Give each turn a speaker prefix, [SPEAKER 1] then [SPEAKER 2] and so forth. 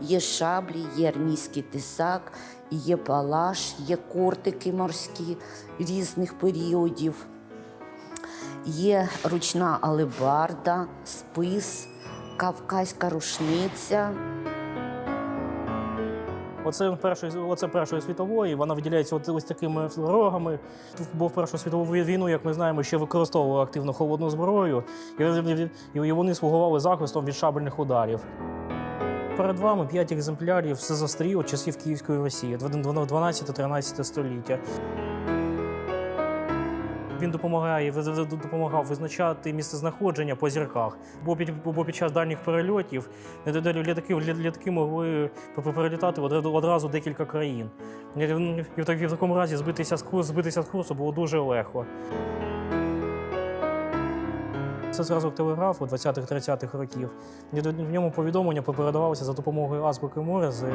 [SPEAKER 1] Є шаблі, є армійський тисак, є палаш, є кортики морські різних періодів. Є ручна алебарда, спис, кавказька рушниця.
[SPEAKER 2] Оце першої, оце першої світової. Вона виділяється от ось такими рогами. Бо в Першу світову війну, як ми знаємо, ще використовували активно холодну зброю, і, вони слугували захистом від шабельних ударів. Перед вами п'ять екземплярів сизострів часів Київської Росії, 12-13 століття. Він допомагає допомагав визначати місцезнаходження по зірках. Бо під, бо під час дальніх перельотів літаки, літаки могли перелітати одразу- декілька країн. І в, такому разі збитися з збитися з курсу було дуже легко. Це зразок телеграфу 20-30-х років. В ньому повідомлення передавалося за допомогою азбуки Морзе.